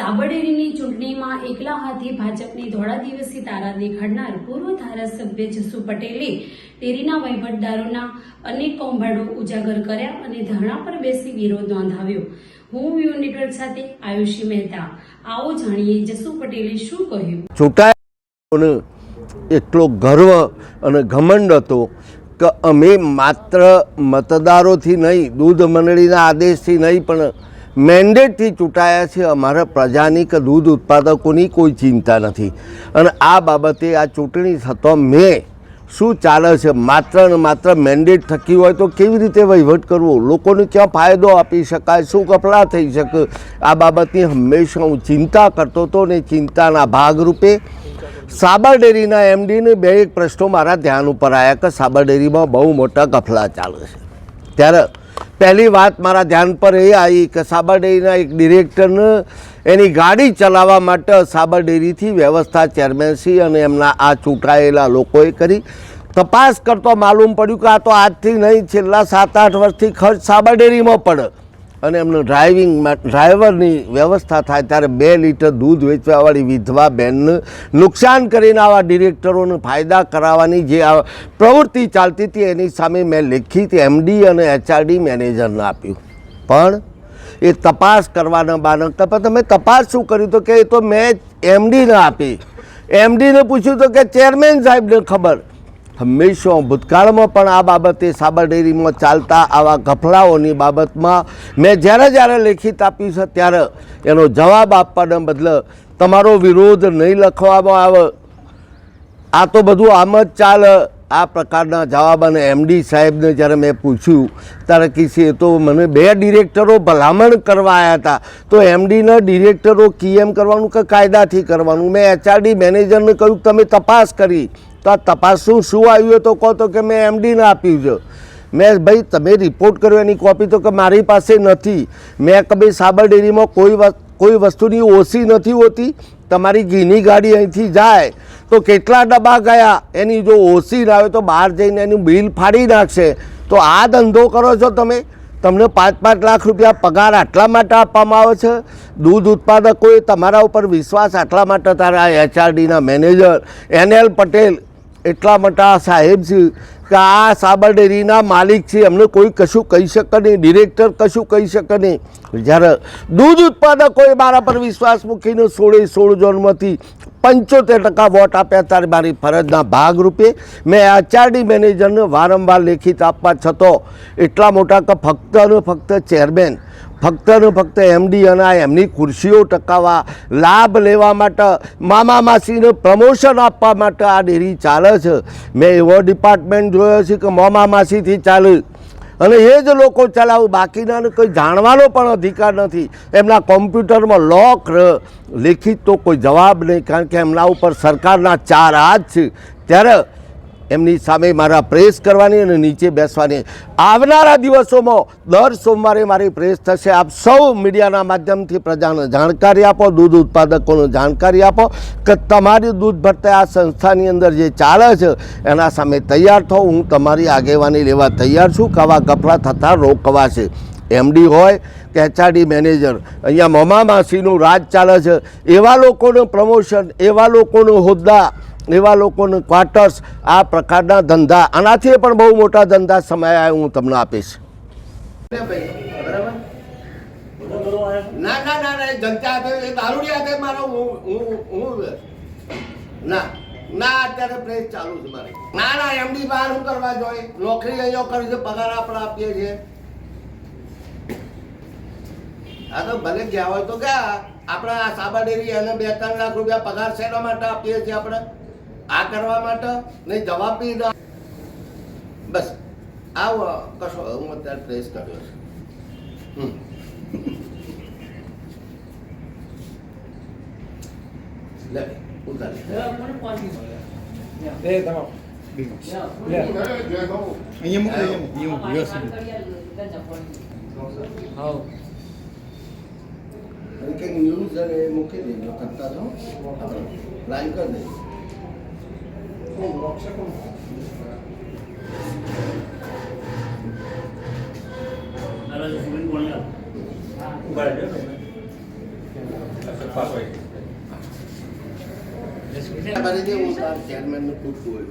સાબરડેરીની ચૂંટણીમાં એકલા હાથે ભાજપની ધોળા દિવસથી તારા દેખાડનાર પૂર્વ ધારાસભ્ય જસુ પટેલે ડેરીના વહીવટદારોના અનેક કૌભાંડો ઉજાગર કર્યા અને ધરણા પર બેસી વિરોધ નોંધાવ્યો. હું વ્યૂ નેટવર્ક સાથે આયુષી મહેતા. આવો જાણીએ જસુ પટેલે શું કહ્યું? ચૂંટાયેલાઓને એટલો ગર્વ અને ઘમંડ હતો કે અમે માત્ર મતદારોથી નહીં, દૂધ મંડળીના આદેશથી નહીં, પણ મેન્ડેટથી ચૂંટાયા છે અમારા પ્રજાની કે દૂધ ઉત્પાદકોની કોઈ ચિંતા નથી. અને આ બાબતે આ ચૂંટણી થતો મેં શું ચાલે છે? માત્ર ને માત્ર મેન્ડેટ થકી હોય તો કેવી રીતે વહીવટ કરવો? લોકોને ક્યાં ફાયદો આપી શકાય? શું કપડાં થઈ શકે? આ બાબતની હંમેશા હું ચિંતા કરતો હતો ને ચિંતાના ભાગરૂપે સાબર ડેરીના એમડીને બે એક પ્રશ્નો મારા ધ્યાન ઉપર આવ્યા કે સાબર ડેરીમાં બહુ મોટા કફલા ચાલે છે. ત્યારે પહેલી વાત મારા ધ્યાન પર એ આવી કે સાબર ડેરીના એક ડિરેક્ટરને એની ગાડી ચલાવવા માટે સાબર ડેરીથી વ્યવસ્થા ચેરમેનશ્રી અને એમના આ ચૂંટાયેલા લોકોએ કરી. તપાસ કરતો માલુમ પડ્યું કે આ તો આજથી નહીં, છેલ્લા સાત આઠ વર્ષથી ખર્ચ સાબર ડેરીમાં પડે. અને એમનું ડ્રાઇવિંગ ડ્રાઈવરની વ્યવસ્થા થાય ત્યારે બે લીટર દૂધ વેચવાવાળી વિધવા બેનને નુકસાન કરીને આવા ડિરેક્ટરોને ફાયદા કરાવવાની જે આ પ્રવૃત્તિ ચાલતી હતી એની સામે મેં લેખિત એમડી અને એચઆરડી મેનેજરને આપ્યું. પણ એ તપાસ કરવાના બાળક તપાસ તમે તપાસ શું કર્યું તો કે એ તો મેં એમડીને આપી. એમડીને પૂછ્યું તો કે ચેરમેન સાહેબને ખબર. હંમેશા ભૂતકાળમાં પણ આ બાબતે સાબર ડેરીમાં ચાલતા આવા ગફલાઓની બાબતમાં મેં જ્યારે જ્યારે લેખિત આપ્યું છે ત્યારે એનો જવાબ આપવાના બદલે તમારો વિરોધ નહીં લખવામાં આવે. આ તો બધું આમ જ ચાલે. આ પ્રકારના જવાબ અને એમડી સાહેબને જ્યારે મેં પૂછ્યું, ત્યારે કીસી તો મને બે ડિરેક્ટરો ભલામણ કરવા આવ્યા હતા. તો એમડીના ડિરેક્ટરો કીએમ કરવાનું કે કાયદાથી કરવાનું? મેં એચઆરડી મેનેજરને કહ્યું, તમે તપાસ કરી. તો આ તપાસનું શું આવ્યું તો કહો તો કે મેં એમડીને આપ્યું છે. મેં ભાઈ, તમે રિપોર્ટ કર્યો એની કોપી તો કે મારી પાસે નથી. મેં કે ભાઈ, સાબર ડેરીમાં કોઈ કોઈ વસ્તુની ઓછી નથી હોતી. તમારી ઘીની ગાડી અહીંથી જાય તો કેટલા ડબ્બા ગયા? એની જો ઓછી આવે તો બહાર જઈને એનું બિલ ફાડી નાખશે. તો આ ધંધો કરો છો તમે. તમને પાંચ પાંચ લાખ રૂપિયા પગાર આટલા માટે આપવામાં આવે છે? દૂધ ઉત્પાદકોએ તમારા ઉપર વિશ્વાસ આટલા માટે? તારા એચઆરડીના મેનેજર એનએલ પટેલ એટલા મોટા સાહેબ છે કે આ સાબર ડેરીના માલિક છે, એમને કોઈ કશું કહી શકે નહીં, ડિરેક્ટર કશું કહી શકે નહીં. જ્યારે દૂધ ઉત્પાદકોએ મારા પર વિશ્વાસ મૂકીને સોળે સોળ ઝોનમાંથી પંચોતેર ટકા વોટ આપ્યા ત્યારે મારી ફરજના ભાગરૂપે મેં આચારડી મેનેજરને વારંવાર લેખિત આપવા છતો એટલા મોટા કે ફક્ત અને ફક્ત ચેરમેન ફક્ત ને ફક્ત એમડી અને એમની ખુરશીઓ ટકાવવા લાભ લેવા માટે, મામા માસીને પ્રમોશન આપવા માટે આ ડેરી ચાલે છે. મેં એવો ડિપાર્ટમેન્ટ જોયો છે કે મામા માસીથી ચાલે. અને એ જ લોકો ચલાવું, બાકીનાને કંઈ જાણવાનો પણ અધિકાર નથી. એમના કોમ્પ્યુટરમાં લોક લેખિત તો કોઈ જવાબ નહીં, કારણ કે એમના ઉપર સરકારના ચાર હાથ છે. ત્યારે એમની સામે મારા પ્રેસ કરવાની અને નીચે બેસવાની. આવનારા દિવસોમાં દર સોમવારે મારી પ્રેસ થશે. આપ સૌ મીડિયાના માધ્યમથી પ્રજાને જાણકારી આપો, દૂધ ઉત્પાદકોને જાણકારી આપો કે તમારી દૂધ ભરતા આ સંસ્થાની અંદર જે ચાલે છે, એના સામે તૈયાર થો. હું તમારી આગેવાની લેવા તૈયાર છું. કે આવા ગફલા થતાં રોકવાશે. એમડી હોય કે એચઆરડી મેનેજર. અહીંયા મમા માસીનું રાજ ચાલે છે. એવા લોકોનું પ્રમોશન, એવા લોકોનું હોદ્દા. એવા લોકોનું ક્વાર્ટર્સ આ પ્રકારના ધંધા, આનાથી પણ બહુ મોટા ધંધા સમય હું તમને આપીશ. ના ના ના ના જનતા હાથે દારૂડી હાથે મારો, હું હું ના ના, અત્યારે પ્રેસ ચાલુ છે મારી. ના ના એમડી બહાર શું કરવા જોઈએ નોકરી અહીંયા કરી પગાર આપણે આપીએ છીએ. હા ભલે ગયા હોય તો ગયા. આપણે આ સાબા ડેરી એને બે, ત્રણ લાખ રૂપિયા પગાર શેના માટે આપીએ છીએ આપણે. આ કરવા માટે નહીં જવાબ બસ આવો કશો હું અત્યારે પ્રેસ કર્યો છું. લે ઉતારી. એ તમામ અહીંયા મૂકો અહીંયા મૂકો. વ્યવસ્થિત. હા કંઈક ન્યૂઝ અને એ મૂકી દેજો કરતા છો લાઈન કરી દઈએ. ઊભા રહેજો પાછો આવી. કરી દે હું તાર ચેરમેનને પૂછું